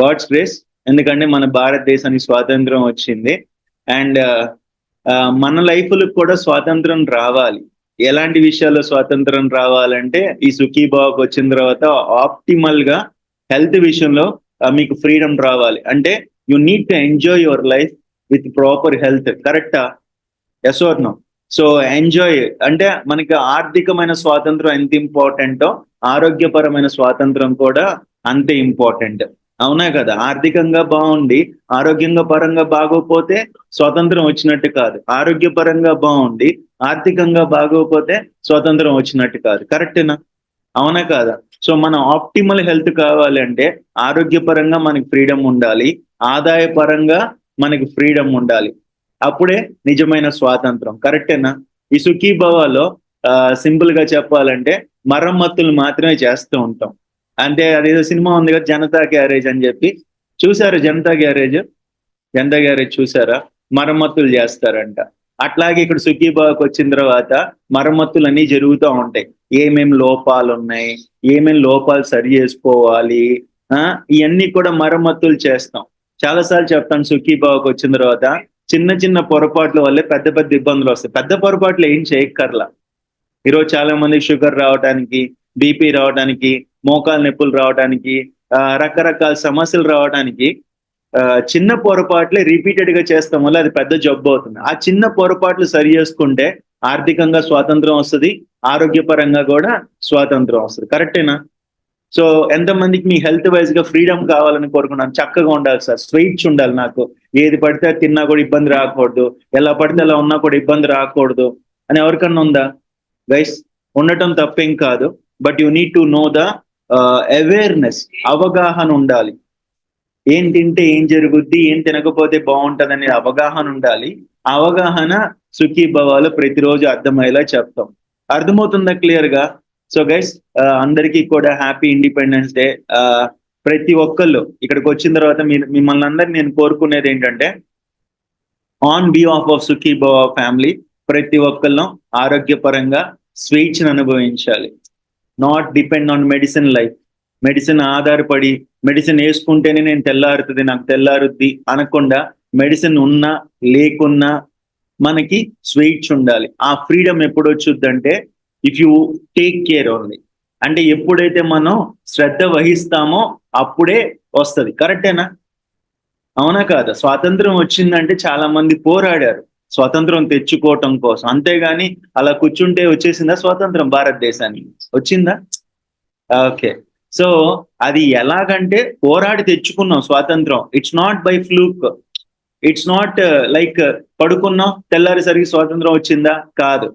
God's grace ఎందుకంటే మన భారతదేశానికి స్వాతంత్రం వచ్చింది. అండ్ uh, uh, మన లైఫ్లకు కూడా స్వాతంత్రం రావాలి. ఎలాంటి విషయాల్లో స్వాతంత్రం రావాలంటే ఈ సుఖీభావకు వచ్చిన తర్వాత ఆప్టిమల్గా హెల్త్ విషయంలో uh, మీకు ఫ్రీడమ్ రావాలి. అంటే you need to enjoy your life with proper health కరెక్టా yes or no so enjoy అంటే మనకి ఆర్థికమైన స్వాతంత్రం ఎంత ఇంపార్టెంటో ఆరోగ్యపరమైన స్వాతంత్రం కూడా అంతే ఇంపార్టెంట్ అవునా కదా? ఆర్థికంగా బాగుండి ఆరోగ్యంగా పరంగా బాగోపోతే స్వాతంత్రం వచ్చినట్టు కాదు. ఆరోగ్యపరంగా బాగుండి ఆర్థికంగా బాగోపోతే స్వాతంత్రం వచ్చినట్టు కాదు. కరెక్టేనా అవునా కాదా? సో మన ఆప్టిమల్ హెల్త్ కావాలంటే ఆరోగ్యపరంగా మనకి ఫ్రీడమ్ ఉండాలి ఆదాయ పరంగా మనకి ఫ్రీడమ్ ఉండాలి. అప్పుడే నిజమైన స్వాతంత్రం. కరెక్టేనా ఈ సుఖీభవాలో సింపుల్గా చెప్పాలంటే మరమ్మతులు మాత్రమే చేస్తూ ఉంటాం. అంటే అదేదో సినిమా ఉంది కదా జనతా గ్యారేజ్ అని చెప్పి. చూసారు జనతా గ్యారేజ్? జనతా గ్యారేజ్ చూసారా? మరమ్మతులు చేస్తారంట. అట్లాగే ఇక్కడ సుఖీబాబుకి వచ్చిన తర్వాత మరమ్మతులు అన్ని జరుగుతూ ఉంటాయి. ఏమేమి లోపాలు ఉన్నాయి? ఏమేమి లోపాలు సరి చేసుకోవాలి? ఆ ఇవన్నీ కూడా మరమ్మతులు చేస్తాం. చాలాసార్లు చెప్తాను సుఖీబాబుకి వచ్చిన తర్వాత చిన్న చిన్న పొరపాట్ల వల్లే పెద్ద పెద్ద ఇబ్బందులు వస్తాయి. పెద్ద పొరపాట్లు ఏం చేయక్కర్లా. ఈరోజు చాలా మంది షుగర్ రావడానికి బీపీ రావడానికి మోకాలు నొప్పులు రావడానికి రకరకాల సమస్యలు రావడానికి ఆ, చిన్న పొరపాట్లే రిపీటెడ్గా చేస్తాం వల్ల అది పెద్ద జబ్బు అవుతుంది. ఆ చిన్న పొరపాట్లు సరి చేసుకుంటే ఆర్థికంగా స్వాతంత్రం వస్తుంది ఆరోగ్యపరంగా కూడా స్వాతంత్రం వస్తుంది. కరెక్టేనా? సో ఎంతమందికి మీ హెల్త్ వైజ్గా ఫ్రీడమ్ కావాలని కోరుకున్నాను. చక్కగా ఉండాలి సార్. స్వీట్స్ ఉండాలి నాకు. ఏది పడితే అది తిన్నా కూడా ఇబ్బంది రాకూడదు. ఎలా పడితే ఎలా ఉన్నా కూడా ఇబ్బంది రాకూడదు. అని ఎవరికన్నా ఉందా? గైస్ ఉండటం తప్పేం కాదు. But you need to know the awareness అవగాహన ఉండాలి. ఏం తింటే ఏం జరుగుద్ది ఏం తినకపోతే బాగుంటది అనే అవగాహన ఉండాలి. అవగాహన సుఖీభవాలు ప్రతిరోజు అర్థమయ్యేలా చెప్తాం. అర్థమవుతుందా క్లియర్గా సో గైస్ అందరికీ కూడా హ్యాపీ ఇండిపెండెన్స్ డే. ప్రతి ఒక్కళ్ళు ఇక్కడికి వచ్చిన తర్వాత మిమ్మల్ని అందరినీ నేను కోరుకునేది ఏంటంటే on behalf of Sukhibhava family ప్రతి ఒక్కళ్ళం ఆరోగ్యపరంగా స్వేచ్ఛను అనుభవించాలి. Not depend on medicine life medicine ఆధారపడి మెడిసిన్ వేసుకుంటేనే నేను తెల్లారుతుంది నాకు తెల్లారుద్ది అనకుండా మెడిసిన్ ఉన్నా లేకున్నా మనకి స్వేచ్ఛ ఉండాలి. ఆ ఫ్రీడమ్ ఎప్పుడు వచ్చుద్దంటే if you take care only అంటే ఎప్పుడైతే మనం శ్రద్ధ వహిస్తామో అప్పుడే వస్తది. కరెక్టేనా అవునా కాదా? స్వాతంత్రం వచ్చిందంటే చాలా మంది పోరాడారు. స్వాతంత్రం తెచ్చుకోవటం కోసం. అంతేగాని అలా కూర్చుంటే వచ్చేసిందా స్వాతంత్రం భారతదేశానికి? వచ్చిందా? ఓకే. సో అది ఎలాగంటే పోరాడి తెచ్చుకున్నాం స్వాతంత్రం. It's not by fluke it's not like పడుకున్నాం తెల్లారిసరికి స్వాతంత్రం వచ్చిందా? కాదు.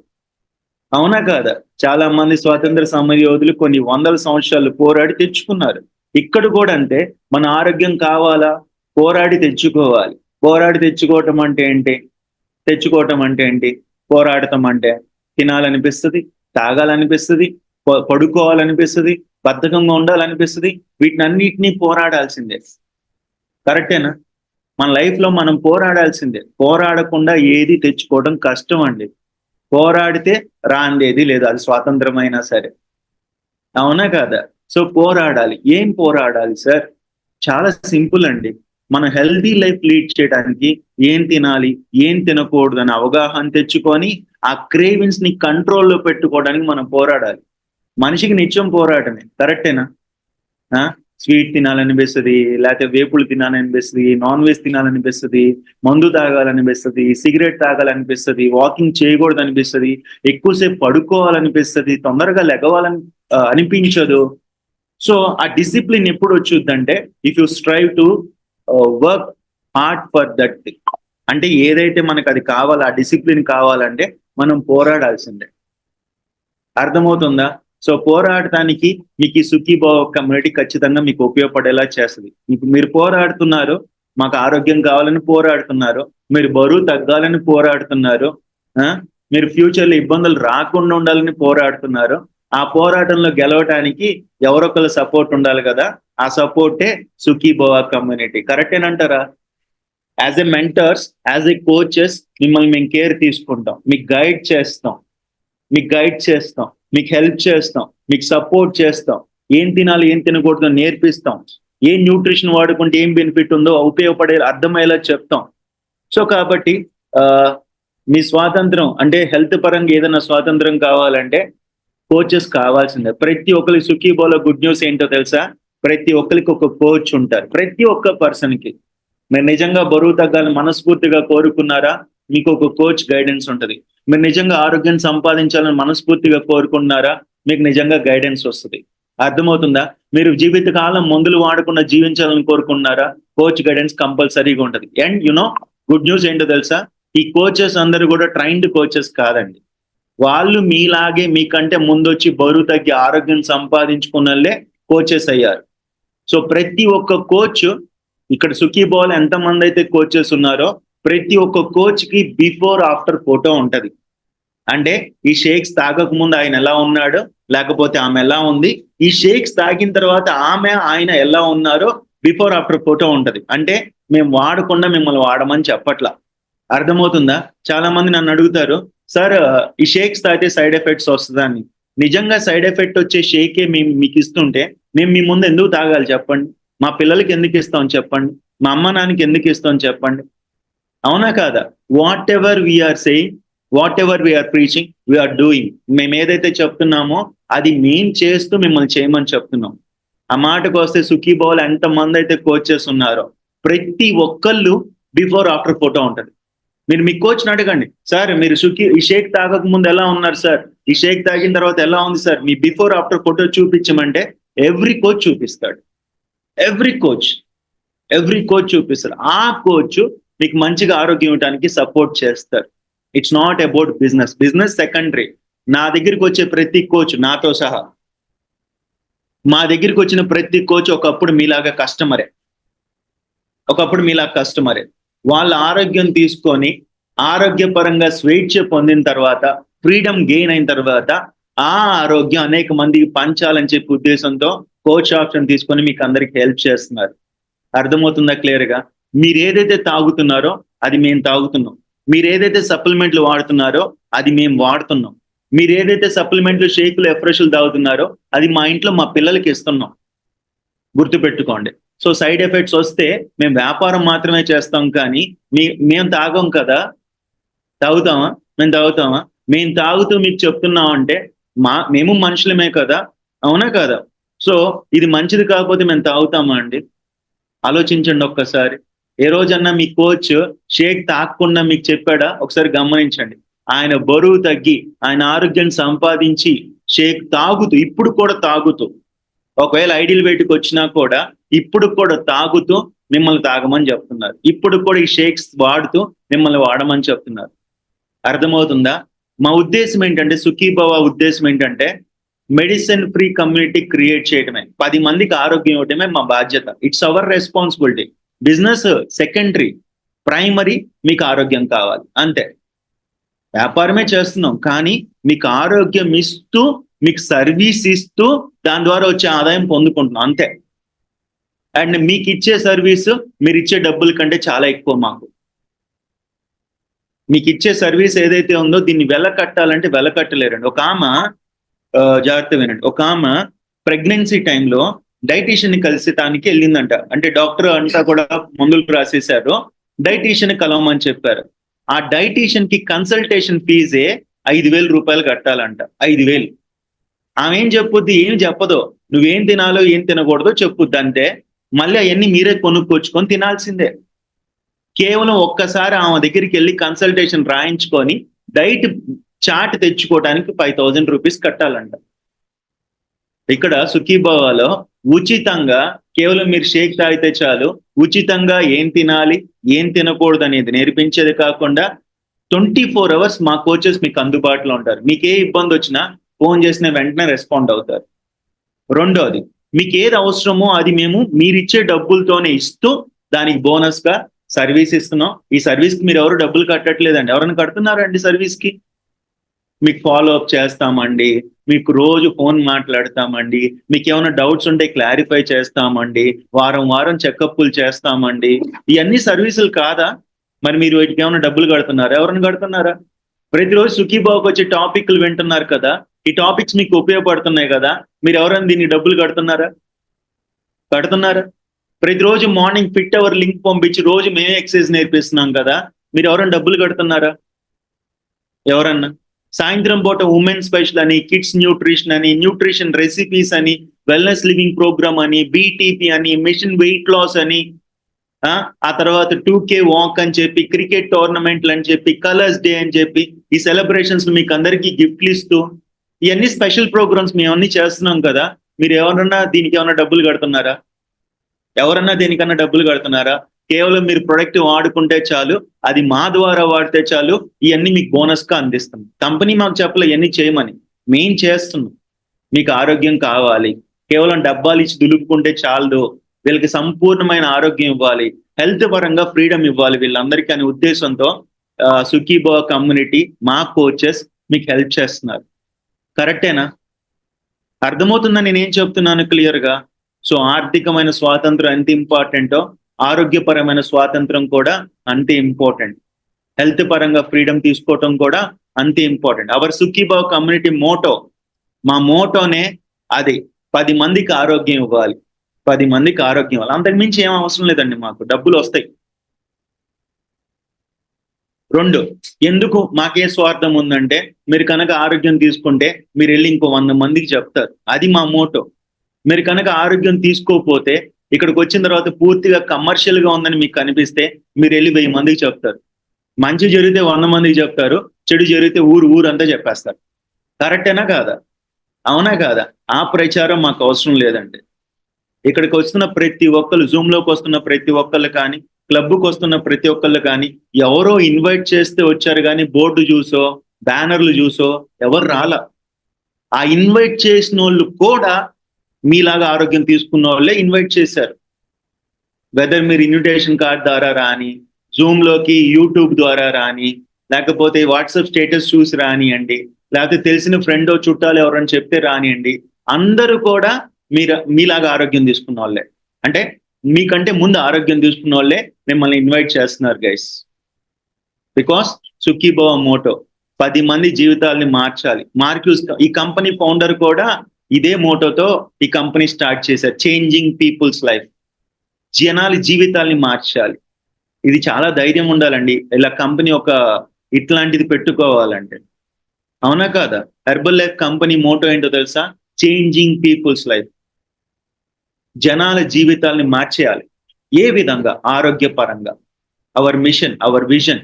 అవునా కాదా? చాలా మంది స్వాతంత్ర సమర యోధులు కొన్ని వందల సంవత్సరాలు పోరాడి తెచ్చుకున్నారు. ఇక్కడ కూడా అంటే మన ఆరోగ్యం కావాలా? పోరాడి తెచ్చుకోవాలి. పోరాడి తెచ్చుకోవటం అంటే ఏంటి? తెచ్చుకోవటం అంటే ఏంటి? పోరాడటం అంటే తినాలనిపిస్తుంది తాగాలనిపిస్తుంది పడుకోవాలనిపిస్తుంది బద్ధకంగా ఉండాలనిపిస్తుంది. వీటిని అన్నిటినీ పోరాడాల్సిందే. కరెక్టేనా? మన లైఫ్లో మనం పోరాడాల్సిందే. పోరాడకుండా ఏది తెచ్చుకోవడం కష్టం అండి. పోరాడితే రాందేది లేదు అది స్వాతంత్రమైనా సరే. అవునా కాదా? సో పోరాడాలి. ఏం పోరాడాలి సార్? చాలా సింపుల్ అండి. మన హెల్దీ లైఫ్ లీడ్ చేయడానికి ఏం తినాలి ఏం తినకూడదు అని అవగాహన తెచ్చుకొని ఆ క్రేవింగ్స్ని కంట్రోల్లో పెట్టుకోవడానికి మనం పోరాడాలి. మనిషికి నిత్యం పోరాటమే కరెక్టేనా ఆ? స్వీట్ తినాలనిపిస్తుంది లేకపోతే వేపులు తినాలనిపిస్తుంది నాన్ వెజ్ తినాలనిపిస్తుంది మందు తాగాలనిపిస్తుంది సిగరెట్ తాగాలనిపిస్తుంది వాకింగ్ చేయకూడదు అనిపిస్తుంది ఎక్కువసేపు పడుకోవాలనిపిస్తుంది తొందరగా లెగవాలని అనిపించదు. సో ఆ డిసిప్లిన్ ఎప్పుడు వచ్చిందంటే if you strive to work hard for that అంటే ఏదైతే మనకు అది కావాలో ఆ డిసిప్లిన్ కావాలంటే మనం పోరాడాల్సిందే. అర్థమవుతుందా? సో పోరాడటానికి మీకు ఈ సుఖీభావ కమ్యూనిటీ ఖచ్చితంగా మీకు ఉపయోగపడేలా చేస్తుంది. మీకు మీరు పోరాడుతున్నారు మాకు ఆరోగ్యం కావాలని పోరాడుతున్నారు మీరు బరువు తగ్గాలని పోరాడుతున్నారు ఆ? మీరు ఫ్యూచర్లో ఇబ్బందులు రాకుండా ఉండాలని పోరాడుతున్నారు ఆ పోరాటంలో గెలవటానికి ఎవరొకరు సపోర్ట్ ఉండాలి కదా? ఆ సపోర్టే Sukhibhava community కరెక్టేనంటారా as a mentors as a coaches మిమ్మల్ని మేము కేర్ తీసుకుంటాం. మీకు గైడ్ చేస్తాం. మీకు గైడ్ చేస్తాం. మీకు హెల్ప్ చేస్తాం. మీకు సపోర్ట్ చేస్తాం. ఏం తినాలి ఏం తినకూడదు నేర్పిస్తాం. ఏ న్యూట్రిషన్ వాడుకుంటే ఏం బెనిఫిట్ ఉందో ఉపయోగపడే అర్థమయ్యేలా చెప్తాం. సో కాబట్టి ఆ, మీ స్వాతంత్రం అంటే హెల్త్ పరంగా ఏదైనా స్వాతంత్రం కావాలంటే కోచెస్ కావాల్సిందే. ప్రతి ఒక్కరి సుఖీబోలో గుడ్ న్యూస్ ఏంటో తెలుసా? ప్రతి ఒక్కరికి ఒక కోచ్ ఉంటారు. ప్రతి ఒక్క పర్సన్కి. మీరు నిజంగా బరువు తగ్గాలని మనస్ఫూర్తిగా కోరుకున్నారా? మీకు ఒక కోచ్ గైడెన్స్ ఉంటుంది. మీరు నిజంగా ఆరోగ్యం సంపాదించాలని మనస్ఫూర్తిగా కోరుకున్నారా? మీకు నిజంగా గైడెన్స్ వస్తుంది. అర్థమవుతుందా? మీరు జీవితకాలం మందులు వాడకుండా జీవించాలని కోరుకున్నారా? కోచ్ గైడెన్స్ కంపల్సరీగా ఉంటుంది. అండ్ యునో గుడ్ న్యూస్ ఏంటో తెలుసా? ఈ కోచెస్ అందరూ కూడా ట్రైన్డ్ కోచెస్ కాదండి. వాళ్ళు మీలాగే మీకంటే ముందు వచ్చి బరువు తగ్గి ఆరోగ్యం సంపాదించుకున్నలే కోచెస్ అయ్యారు. సో ప్రతి ఒక్క కోచ్ ఇక్కడ సుఖీబాల్ ఎంతమంది అయితే కోచెస్ ఉన్నారో ప్రతి ఒక్క కోచ్కి బిఫోర్ ఆఫ్టర్ ఫోటో ఉంటది. అంటే ఈ షేక్స్ తాగక ముందు ఆయన ఎలా ఉన్నాడో లేకపోతే ఆమె ఎలా ఉంది ఈ షేక్స్ తాగిన తర్వాత ఆమె ఆయన ఎలా ఉన్నారో బిఫోర్ ఆఫ్టర్ ఫోటో ఉంటది. అంటే మేము వాడకుండా మిమ్మల్ని వాడమని చెప్పట్లా. అర్థమవుతుందా? చాలా మంది నన్ను అడుగుతారు సార్ ఈ షేక్స్ తాగితే సైడ్ ఎఫెక్ట్స్ వస్తుందని. నిజంగా సైడ్ ఎఫెక్ట్ వచ్చే షేకే మేము మీకు ఇస్తుంటే మేము మీ ముందు ఎందుకు తాగాలి చెప్పండి? మా పిల్లలకి ఎందుకు ఇస్తాం చెప్పండి? మా అమ్మ నాన్నకి ఎందుకు ఇస్తాం చెప్పండి? అవునా కాదా? Whatever we are saying whatever we are preaching we are doing మేము ఏదైతే చెప్తున్నామో అది మేము చేస్తూ మిమ్మల్ని చేయమని చెప్తున్నాం. ఆ మాటకు వస్తే సుఖీ బౌల్ ఎంతమంది అయితే కోచెస్ ఉన్నారో ప్రతి ఒక్కళ్ళు బిఫోర్ ఆఫ్టర్ ఫోటో ఉంటుంది. మీరు మీ కోచ్ని అడగండి. సార్ మీరు సుఖీ ఈ షేక్ తాగక ముందు ఎలా ఉన్నారు సార్? ఈ షేక్ తాగిన తర్వాత ఎలా ఉంది సార్? మీ బిఫోర్ ఆఫ్టర్ ఫోటో చూపించమంటే ఎవ్రీ కోచ్ చూపిస్తాడు. ఎవ్రీ కోచ్ ఎవ్రీ కోచ్ చూపిస్తారు. ఆ కోచ్ మీకు మంచిగా ఆరోగ్యం ఇవ్వడానికి సపోర్ట్ చేస్తారు. It's not about business business secondary నా దగ్గరికి వచ్చే ప్రతి కోచ్ నాతో సహా. మా దగ్గరికి వచ్చిన ప్రతి కోచ్ ఒకప్పుడు మీలాగా కస్టమరే ఒకప్పుడు మీలాగా కస్టమరే వాళ్ళ ఆరోగ్యం తీసుకొని ఆరోగ్యపరంగా స్వేచ్ఛ పొందిన తర్వాత ఫ్రీడమ్ గెయిన్ అయిన తర్వాత ఆ ఆరోగ్యం అనేక మందికి పంచాలని చెప్పి ఉద్దేశంతో కోచ్ ఆప్షన్ తీసుకొని మీకు అందరికి హెల్ప్ చేస్తున్నారు. అర్థమవుతుందా క్లియర్గా మీరు ఏదైతే తాగుతున్నారో అది మేము తాగుతున్నాం. మీరు ఏదైతే సప్లిమెంట్లు వాడుతున్నారో అది మేము వాడుతున్నాం. మీరు ఏదైతే సప్లిమెంట్లు షేకులు ఎఫ్రెష్లు తాగుతున్నారో అది మా ఇంట్లో మా పిల్లలకి ఇస్తున్నాం. గుర్తుపెట్టుకోండి. సో సైడ్ ఎఫెక్ట్స్ వస్తే మేము వ్యాపారం మాత్రమే చేస్తాం కానీ మీ మేము తాగం కదా? తాగుతామా? మేము తాగుతామా? మేము తాగుతూ మీకు చెప్తున్నాం అంటే మా మేము మనుషులమే కదా? అవునా కదా? సో ఇది మంచిది కాకపోతే మేము తాగుతామా అండి? ఆలోచించండి ఒక్కసారి. ఏ రోజన్నా మీ కోచ్ షేక్ తాగకుండా మీకు చెప్పాడా? ఒకసారి గమనించండి. ఆయన బరువు తగ్గి ఆయన ఆరోగ్యం సంపాదించి షేక్ తాగుతూ ఇప్పుడు కూడా తాగుతూ ఒకవేళ ఐడియల్ వెయిట్కి వచ్చినా కూడా ఇప్పుడు కూడా తాగుతూ మిమ్మల్ని తాగమని చెప్తున్నారు. ఇప్పుడు కూడా ఈ షేక్స్ వాడుతూ మిమ్మల్ని వాడమని చెప్తున్నారు. అర్థమవుతుందా? మా ఉద్దేశం ఏంటంటే సుఖీభవ ఉద్దేశం ఏంటంటే మెడిసిన్ ఫ్రీ కమ్యూనిటీ క్రియేట్ చేయడమే పది మందికి ఆరోగ్యం ఇవ్వటమే మా బాధ్యత. It's our responsibility. Business secondary primary మీకు ఆరోగ్యం కావాలి. అంతే. వ్యాపారమే చేస్తున్నాం. కానీ మీకు ఆరోగ్యం ఇస్తూ మీకు సర్వీస్ ఇస్తూ దాని ద్వారా వచ్చే ఆదాయం పొందుకుంటున్నాం అంతే. అండ్ మీకు ఇచ్చే సర్వీస్ మీరు ఇచ్చే డబ్బుల కంటే చాలా ఎక్కువ మాకు. మీకు ఇచ్చే సర్వీస్ ఏదైతే ఉందో దీన్ని వెల కట్టాలంటే వెల కట్టలేరండి. ఒక ఆమె జాగ్రత్త వినండి. ఒక ఆమె ప్రెగ్నెన్సీ టైంలో డైటీషియన్ కలిసి తానికి వెళ్ళిందంట. అంటే డాక్టర్ అంతా కూడా మందులు రాసేశారు. డైటీషియన్ కలవమని చెప్పారు. ఆ డైటీషియన్కి కన్సల్టేషన్ ఫీజే ఐదు వేల రూపాయలు కట్టాలంట. ఐదు వేలు. ఆమె ఏం చెప్పుద్ది ఏం చెప్పదు నువ్వేం తినాలో ఏం తినకూడదో చెప్పుద్ది అంతే మళ్ళీ అవన్నీ మీరే కొనుక్కొచ్చుకొని తినాల్సిందే. కేవలం ఒక్కసారి ఆమె దగ్గరికి వెళ్ళి కన్సల్టేషన్ రాయించుకొని డైట్ చాట్ తెచ్చుకోవడానికి ఫైవ్ థౌజండ్ రూపీస్ కట్టాలంట. ఇక్కడ సుఖీభావాలో ఉచితంగా కేవలం మీరు షేక్ తాగితే చాలు ఉచితంగా ఏం తినాలి ఏం తినకూడదు అనేది నేర్పించేది కాకుండా ట్వంటీ ఫోర్ అవర్స్ మా కోచెస్ మీకు అందుబాటులో ఉంటారు. మీకు ఏ ఇబ్బంది వచ్చినా ఫోన్ చేసిన వెంటనే రెస్పాండ్ అవుతారు. రెండోది మీకు ఏది అవసరమో అది మేము మీరిచ్చే డబ్బులతోనే ఇస్తూ దానికి బోనస్గా సర్వీస్ ఇస్తున్నాం. ఈ సర్వీస్కి మీరు ఎవరు డబ్బులు కట్టట్లేదండి. ఎవరైనా కడుతున్నారండి సర్వీస్కి మీకు ఫాలో అప్ చేస్తామండి. మీకు రోజు ఫోన్ మాట్లాడతామండి. మీకు ఏమైనా డౌట్స్ ఉంటే క్లారిఫై చేస్తామండి. వారం వారం చెకప్లు చేస్తామండి. ఇవన్నీ సర్వీసులు కాదా? మరి మీరు వీటికి ఏమైనా డబ్బులు కడుతున్నారా? ఎవరైనా కడుతున్నారా? ప్రతిరోజు సుఖీబాబుకి వచ్చే టాపిక్లు వింటున్నారు కదా. ఈ టాపిక్స్ మీకు ఉపయోగపడుతున్నాయి కదా? మీరు ఎవరైనా దీన్ని డబ్బులు కడుతున్నారా? కడుతున్నారా? ప్రతిరోజు మార్నింగ్ ఫిట్ అవర్ లింక్ పంపించి రోజు మేమే ఎక్సర్సైజ్ నేర్పిస్తున్నాం కదా? మీరు ఎవరైనా డబ్బులు కడుతున్నారా? ఎవరన్నా? సాయంత్రం పూట ఉమెన్ స్పెషల్ అని కిడ్స్ న్యూట్రిషన్ అని న్యూట్రిషన్ రెసిపీస్ అని వెల్నెస్ లివింగ్ ప్రోగ్రామ్ అని బీటీపీ అని మిషన్ వెయిట్ లాస్ అని ఆ, ఆ తర్వాత టూ కే వాక్ అని చెప్పి క్రికెట్ టోర్నమెంట్లు అని చెప్పి కలర్స్ డే అని చెప్పి ఈ సెలబ్రేషన్స్ మీకు అందరికీ గిఫ్ట్లు ఇస్తూ ఇవన్నీ స్పెషల్ ప్రోగ్రామ్స్ మేము అన్ని చేస్తున్నాం కదా. మీరు ఎవరన్నా దీనికి ఏమన్నా డబ్బులు కడుతున్నారా? ఎవరన్నా దీనికన్నా డబ్బులు కడుతున్నారా? కేవలం మీరు ప్రొడక్ట్ వాడుకుంటే చాలు అది మా ద్వారా వాడితే చాలు ఇవన్నీ మీకు బోనస్గా అందిస్తాం. కంపెనీ మాకు చెప్పలే ఇవన్నీ చేయమని. మేం చేస్తున్నాం. మీకు ఆరోగ్యం కావాలి. కేవలం డబ్బాలు ఇచ్చి దులుపుకుంటే చాలదు. వీళ్ళకి సంపూర్ణమైన ఆరోగ్యం ఇవ్వాలి. హెల్త్ పరంగా ఫ్రీడమ్ ఇవ్వాలి వీళ్ళందరికీ అనే ఉద్దేశంతో సుఖీబో కమ్యూనిటీ మా కోచెస్ మీకు హెల్ప్ చేస్తున్నారు. కరెక్టేనా? అర్థమవుతుందా నేను చెప్తున్నాను క్లియర్గా సో ఆర్థికమైన స్వాతంత్రం ఎంత ఇంపార్టెంటో ఆరోగ్యపరమైన స్వాతంత్రం కూడా అంతే ఇంపార్టెంట్. హెల్త్ పరంగా ఫ్రీడమ్ తీసుకోవటం కూడా అంతే important. Our Sukhibhav community motto. మా మోటోనే అది. పది మందికి ఆరోగ్యం ఇవ్వాలి. పది మందికి ఆరోగ్యం ఇవ్వాలి. అంతకు మించి ఏం అవసరం లేదండి మాకు. డబ్బులు వస్తాయి. రెండు ఎందుకు మాకే స్వార్థం ఉందంటే మీరు కనుక ఆరోగ్యం తీసుకుంటే మీరు వెళ్ళి ఇంకో వంద మందికి చెప్తారు. అది మా మోటో. మీరు కనుక ఆరోగ్యం తీసుకోకపోతే ఇక్కడికి వచ్చిన తర్వాత పూర్తిగా కమర్షియల్గా ఉందని మీకు కనిపిస్తే మీరు వెళ్ళి వెయ్యి మందికి చెప్తారు. మంచి జరిగితే వంద మందికి చెప్తారు చెడు జరిగితే ఊరు ఊరంతా చెప్పేస్తారు. కరెక్టేనా కాదా? అవునా కాదా? ఆ ప్రచారం మాకు అవసరం లేదండి. ఇక్కడికి వస్తున్న ప్రతి ఒక్కరు జూమ్లోకి వస్తున్న ప్రతి ఒక్కళ్ళు కానీ క్లబ్కి వస్తున్న ప్రతి ఒక్కళ్ళు కానీ ఎవరో ఇన్వైట్ చేస్తే వచ్చారు కానీ బోర్డు చూసో బ్యానర్లు చూసో ఎవరు రాలా. ఆ ఇన్వైట్ చేసిన వాళ్ళు కూడా మీలాగా ఆరోగ్యం తీసుకున్న వాళ్ళే ఇన్వైట్ చేశారు. వెదర్ మీరు ఇన్విటేషన్ కార్డ్ ద్వారా రాని జూమ్లోకి యూట్యూబ్ ద్వారా రాని లేకపోతే వాట్సాప్ స్టేటస్ చూసి రానియండి లేకపోతే తెలిసిన ఫ్రెండ్ చుట్టాలు ఎవరని చెప్తే రానియండి అందరూ కూడా మీరు మీలాగా ఆరోగ్యం తీసుకున్న వాళ్ళే. అంటే మీకంటే ముందు ఆరోగ్యం తీసుకున్న వాళ్ళే మిమ్మల్ని ఇన్వైట్ చేస్తున్నారు గైస్ బికాస్ సుఖీభవ మోటో పది మంది జీవితాల్ని మార్చాలి. మార్క్యూస్ ఈ కంపెనీ ఫౌండర్ కూడా ఇదే మోటోతో ఈ కంపెనీ స్టార్ట్ చేశారు. చేంజింగ్ పీపుల్స్ లైఫ్ జనాలి జీవితాల్ని మార్చాలి. ఇది చాలా ధైర్యం ఉండాలండి. ఇలా కంపెనీ ఒక ఇట్లాంటిది పెట్టుకోవాలంటే. అవునా కాదా? హెర్బల్ లైఫ్ కంపెనీ మోటో ఏంటో తెలుసా? చేంజింగ్ పీపుల్స్ లైఫ్ జనాల జీవితాల్ని మార్చేయాలి. ఏ విధంగా? ఆరోగ్యపరంగా. Our mission our vision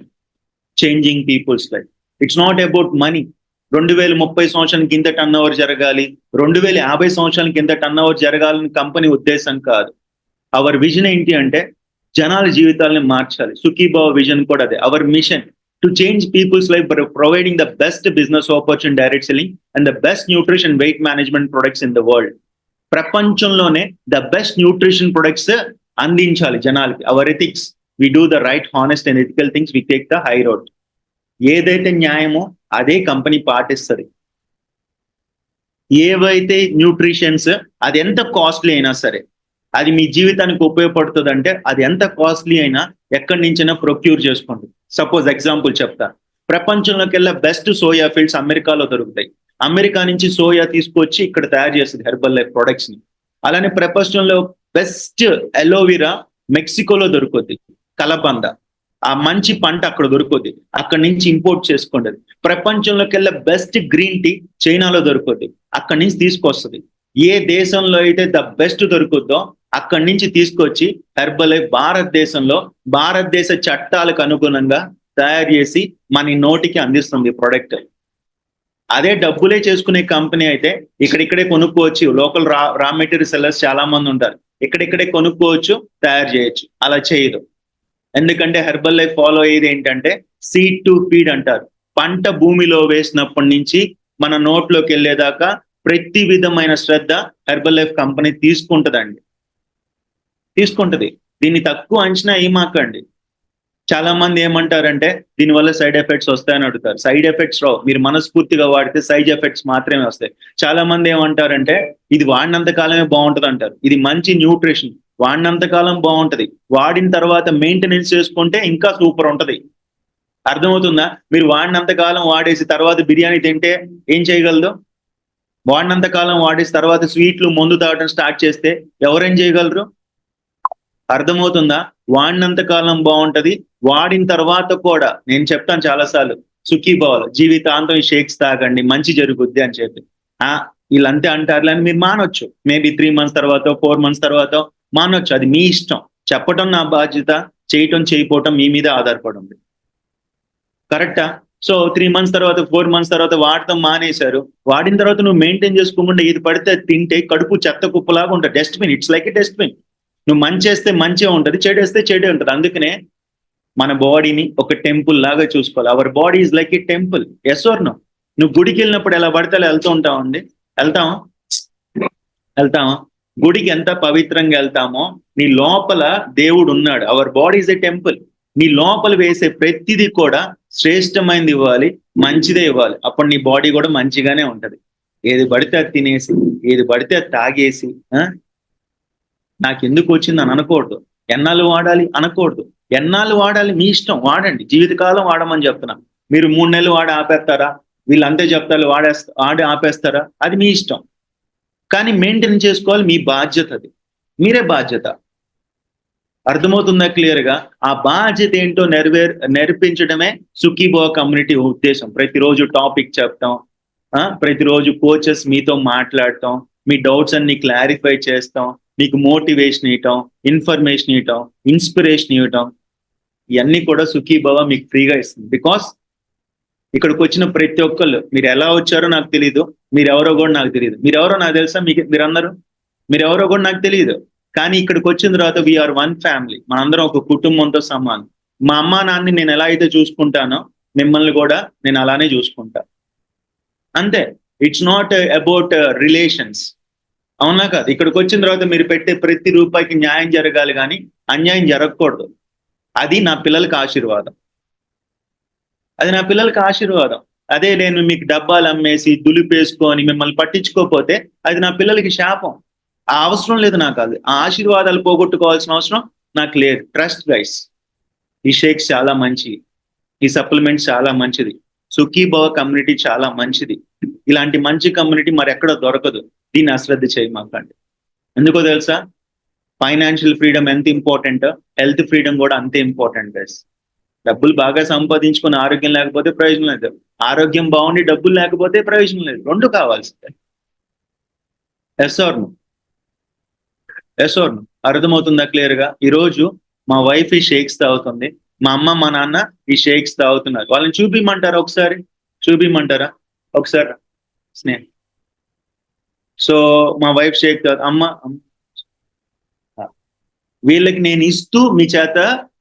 changing people's life it's not about money రెండు వేల ముప్పై సంవత్సరాల కింద టర్న్ ఓవర్ జరగాలి. రెండు వేల యాభై సంవత్సరాల కింద టర్న్ ఓవర్ జరగాలని కంపెనీ ఉద్దేశం కాదు. అవర్ విజన్ ఏంటి అంటే జనాల జీవితాలని మార్చాలి. సుఖీభావ విజన్ కూడా అదే. Our mission to change people's life providing the best business opportunity direct selling and the best nutrition weight management products in the world ప్రపంచంలోనే ద బెస్ట్ న్యూట్రిషన్ ప్రొడక్ట్స్ అందించాలి జనాలకి. Our ethics we do the right honest and ethical things we take the high road ఏదైతే న్యాయమో అదే company పాటిస్తుంది. ఏవైతే nutritions అది ఎంత costly అయినా సరే అది మీ జీవితానికి ఉపయోగపడుతుంది అంటే అది ఎంత కాస్ట్లీ అయినా ఎక్కడి నుంచైనా ప్రొక్యూర్ చేసుకోండి. సపోజ్ ఎగ్జాంపుల్ చెప్తా. ప్రపంచంలోకెల్లా బెస్ట్ సోయా ఫీల్డ్స్ అమెరికాలో దొరుకుతాయి. అమెరికా నుంచి సోయా తీసుకొచ్చి ఇక్కడ తయారు చేస్తుంది హెర్బల్ లైఫ్ ప్రొడక్ట్స్ని. అలానే ప్రపంచంలో బెస్ట్ ఎలోవిరా మెక్సికోలో దొరుకుద్ది కలబంద. ఆ మంచి పంట అక్కడ దొరుకుద్ది అక్కడి నుంచి ఇంపోర్ట్ చేసుకోండి ప్రపంచంలోకెల్లా బెస్ట్ గ్రీన్ టీ చైనాలో దొరుకుద్ది అక్కడి నుంచి తీసుకొస్తుంది. ఏ దేశంలో అయితే ద బెస్ట్ దొరుకుద్దో అక్కడి నుంచి తీసుకొచ్చి హెర్బల్ భారతదేశంలో భారతదేశ చట్టాలకు అనుగుణంగా తయారు చేసి మన నోటికి అందిస్తుంది ప్రొడక్ట్ అదే డబ్బులే చేసుకునే కంపెనీ అయితే ఇక్కడిక్కడే కొనుక్కోవచ్చు. లోకల్ రా రా మెటీరియల్ సెల్లర్స్ చాలా మంది ఉంటారు. ఇక్కడిక్కడే కొనుక్కోవచ్చు తయారు చేయొచ్చు. అలా చేయదు. ఎందుకంటే హెర్బల్ లైఫ్ ఫాలో అయ్యేది ఏంటంటే సీడ్ టు ఫీడ్ అంటారు. పంట భూమిలో వేసినప్పటి నుంచి మన నోట్లోకి వెళ్ళేదాకా ప్రతి విధమైన శ్రద్ధ హెర్బల్ లైఫ్ కంపెనీ తీసుకుంటదండి. తీసుకుంటది. దీన్ని తక్కువ అంచనా ఏమాకండి. చాలా మంది ఏమంటారంటే దీనివల్ల సైడ్ ఎఫెక్ట్స్ వస్తాయని అడుగుతారు. సైడ్ ఎఫెక్ట్స్ రావు. మీరు మనస్ఫూర్తిగా వాడితే సైడ్ ఎఫెక్ట్స్ మాత్రమే వస్తాయి. చాలా మంది ఏమంటారంటే ఇది వాడినంత కాలమే బాగుంటది అంటారు. ఇది మంచి న్యూట్రిషన్. వాడినంత కాలం బాగుంటది. వాడిన తర్వాత మెయింటెనెన్స్ చేసుకుంటే ఇంకా సూపర్ ఉంటది. అర్థమవుతుందా? మీరు వాడినంత కాలం వాడేసి తర్వాత బిర్యానీ తింటే ఏం చేయగలదు? వాడినంత కాలం వాడేసి తర్వాత స్వీట్లు మందు తాగడం స్టార్ట్ చేస్తే ఎవరేం చేయగలరు? అర్థమవుతుందా? వాడినంత కాలం బాగుంటది వాడిన తర్వాత కూడా నేను చెప్తాను చాలాసార్లు సుఖీభావాలు జీవితాంతం ఈ షేక్స్ తాగండి మంచి జరుగుద్ది అని చెప్పి. ఆ వీళ్ళంతే అంటారు అని మీరు మానొచ్చు. మేబీ త్రీ మంత్స్ తర్వాత ఫోర్ మంత్స్ తర్వాత మానొచ్చు. అది మీ ఇష్టం. చెప్పటం నా బాధ్యత చేయటం చేయపోవటం మీ మీద ఆధారపడి ఉంది. కరెక్టా? సో త్రీ మంత్స్ తర్వాత ఫోర్ మంత్స్ తర్వాత వాడటం మానేశారు. వాడిన తర్వాత నువ్వు మెయింటైన్ చేసుకోకుండా ఇది పడితే అది తింటే కడుపు చెత్త కుప్పలాగా ఉంటుంది. Dustbin it's like a dustbin నువ్వు మంచి చేస్తే మంచిగా ఉంటుంది చెడేస్తే చెడే ఉంటుంది. అందుకనే మన బాడీని ఒక టెంపుల్ లాగా చూసుకోవాలి. Our body is like a temple yes or no నువ్వు గుడికి వెళ్ళినప్పుడు ఎలా పడితే అలా వెళ్తూ ఉంటావండి వెళ్తామా వెళ్తామా గుడికి ఎంత పవిత్రంగా వెళ్తామో నీ లోపల దేవుడు ఉన్నాడు. Our body is a temple నీ లోపల వేసే ప్రతిదీ కూడా శ్రేష్టమైనది ఇవ్వాలి మంచిదే ఇవ్వాలి. అప్పుడు నీ బాడీ కూడా మంచిగానే ఉంటది. ఏది పడితే అది తినేసి ఏది పడితే అది తాగేసి నాకు ఎందుకు వచ్చింది అని అనకూడదు. ఎన్నాళ్ళు వాడాలి? అనకూడదు. ఎన్నాళ్ళు వాడాలి? మీ ఇష్టం. వాడండి. జీవితకాలం వాడమని చెప్తున్నాను మీరు మూడు నెలలు వాడి ఆపేస్తారా? వీళ్ళు అంతే చెప్తారు వాడేస్తా ఆడి ఆపేస్తారా? అది మీ ఇష్టం. కానీ మెయింటైన్ చేసుకోవాలి మీ బాధ్యత అది. మీరే బాధ్యత. అర్థమవుతుందా క్లియర్గా ఆ బాధ్యత ఏంటో నెరవేర్ నేర్పించడమే సుఖీభో కమ్యూనిటీ ఉద్దేశం. ప్రతిరోజు టాపిక్ చెప్తాం. ఆ? ప్రతిరోజు కోచెస్ మీతో మాట్లాడటం మీ డౌట్స్ అన్ని క్లారిఫై చేస్తాం. మీకు మోటివేషన్ ఇవ్వటం ఇన్ఫర్మేషన్ ఇవ్వటం ఇన్స్పిరేషన్ ఇవ్వటం ఇవన్నీ కూడా సుఖీభవ మీకు ఫ్రీగా ఇస్తుంది. బికాస్ ఇక్కడికి వచ్చిన ప్రతి ఒక్కళ్ళు మీరు ఎలా వచ్చారో నాకు తెలియదు మీరు ఎవరో కూడా నాకు తెలియదు మీరు ఎవరో నాకు తెలుసా మీకు మీరందరూ? మీరు ఎవరో కూడా నాకు తెలియదు కానీ ఇక్కడికి వచ్చిన తర్వాత వీఆర్ వన్ ఫ్యామిలీ మనందరం ఒక కుటుంబంతో సమానం. మా అమ్మ నాన్నని నేను ఎలా అయితే చూసుకుంటానో మిమ్మల్ని కూడా నేను అలానే చూసుకుంటా. అంతే. ఇట్స్ నాట్ అబౌట్ రిలేషన్స్ అవునా కాదు. ఇక్కడికి వచ్చిన తర్వాత మీరు పెట్టే ప్రతి రూపాయికి న్యాయం జరగాలి కానీ అన్యాయం జరగకూడదు. అది నా పిల్లలకి ఆశీర్వాదం. అది నా పిల్లలకి ఆశీర్వాదం. అదే నేను మీకు డబ్బాలు అమ్మేసి దులిపేసుకొని మిమ్మల్ని పట్టించుకోకపోతే అది నా పిల్లలకి శాపం. ఆ అవసరం లేదు నాకు అది. ఆ ఆశీర్వాదాలు పోగొట్టుకోవాల్సిన అవసరం నాకు లేదు. ట్రస్ట్ గైస్ ఈ షేక్స్ చాలా మంచి. ఈ సప్లిమెంట్స్ చాలా మంచిది. సుఖీభవ కమ్యూనిటీ చాలా మంచిది. ఇలాంటి మంచి కమ్యూనిటీ మరి ఎక్కడ దొరకదు. దీన్ని అశ్రద్ధ చేయమాకండి ఎందుకో తెలుసా? ఫైనాన్షియల్ ఫ్రీడమ్ ఎంత ఇంపార్టెంట్ హెల్త్ ఫ్రీడమ్ కూడా అంతే ఇంపార్టెంట్ గైస్. డబ్బులు బాగా సంపాదించుకుని ఆరోగ్యం లేకపోతే ప్రయోజనం లేదు. ఆరోగ్యం బాగుండి డబ్బులు లేకపోతే ప్రయోజనం లేదు. రెండు కావాల్సిందే. ఎస్ ఆర్ ఎస్ ఆర్ అర్థమవుతుందా క్లియర్గా ఈ రోజు మా వైఫ్ షేక్స్ తాగుతుంది. మా అమ్మ మా నాన్న ఈ షేక్స్ తాగుతున్నారు. వాళ్ళని చూపిమంటారా ఒకసారి? చూపిమంటారా? ఒకసారి స్నేహం. సో మా వైఫ్ షేక్ అమ్మ అమ్మ. వీళ్ళకి నేను ఇస్తూ మీ చేత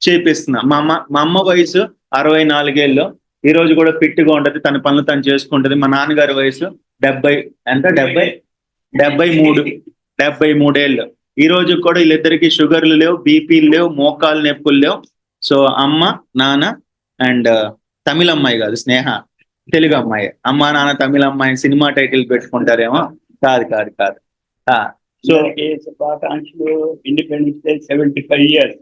చేపిస్తున్నా. మా అమ్మ మా అమ్మ వయసు అరవై నాలుగేళ్ళు. ఈ రోజు కూడా ఫిట్గా ఉంటది. తన పనులు తను చేసుకుంటది. మా నాన్నగారి వయసు డెబ్బై ఎంత? డెబ్బై? డెబ్బై మూడు. డెబ్బై మూడేళ్ళు. ఈ రోజు కూడా వీళ్ళిద్దరికి షుగర్లు లేవు బీపీలు లేవు మోకాలు నొప్పులు లేవు. సో అమ్మ నాన్న అండ్ తమిళ అమ్మాయి కాదు స్నేహ తెలుగు అమ్మాయి. అమ్మ నాన్న తమిళ అమ్మాయి సినిమా టైటిల్ పెట్టుకుంటారేమో? కాదు కాదు కాదు. సో అందరికీ శుభాకాంక్షలు. Independence day seventy five years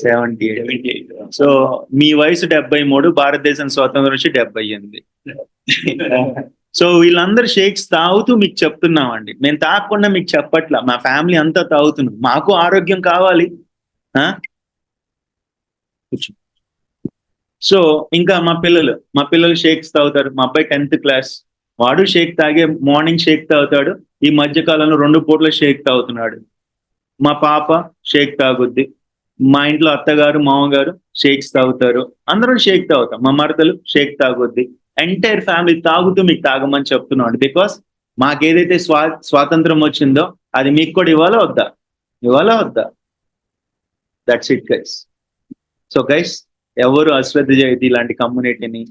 seventy eight so మీ వయసు డెబ్బై మూడు భారతదేశం స్వాతంత్రం వచ్చి డెబ్బై ఎనిమిది. సో వీళ్ళందరూ షేక్స్ తాగుతూ మీకు చెప్తున్నామండి. మేము తాగకుండా మీకు చెప్పట్లా. మా ఫ్యామిలీ అంతా తాగుతున్నాం. మాకు ఆరోగ్యం కావాలి. ఆ? సో ఇంకా మా పిల్లలు మా పిల్లలు షేక్స్ తాగుతారు. మా అబ్బాయి టెన్త్ క్లాస్. వాడు షేక్ తాగే మార్నింగ్ షేక్ తాగుతాడు. ఈ మధ్య కాలంలో రెండు పూట్ల షేక్ తాగుతున్నాడు. మా పాప షేక్ తాగుద్ది. మా ఇంట్లో అత్తగారు మామగారు షేక్స్ తాగుతారు. అందరం షేక్ తాగుతాం. మా మరదలు షేక్ తాగుద్ది. ఎంటైర్ ఫ్యామిలీ తాగుతూ మీకు తాగమని చెప్తున్నాడు. బికాస్ మాకేదైతే స్వా స్వాతంత్రం వచ్చిందో అది మీకు కూడా ఇవ్వాలా వద్దా? ఇవ్వాలా వద్దా? That's it guys so guys ఎవరు అశ్రద్ధ చేయదు ఇలాంటి కమ్యూనిటీని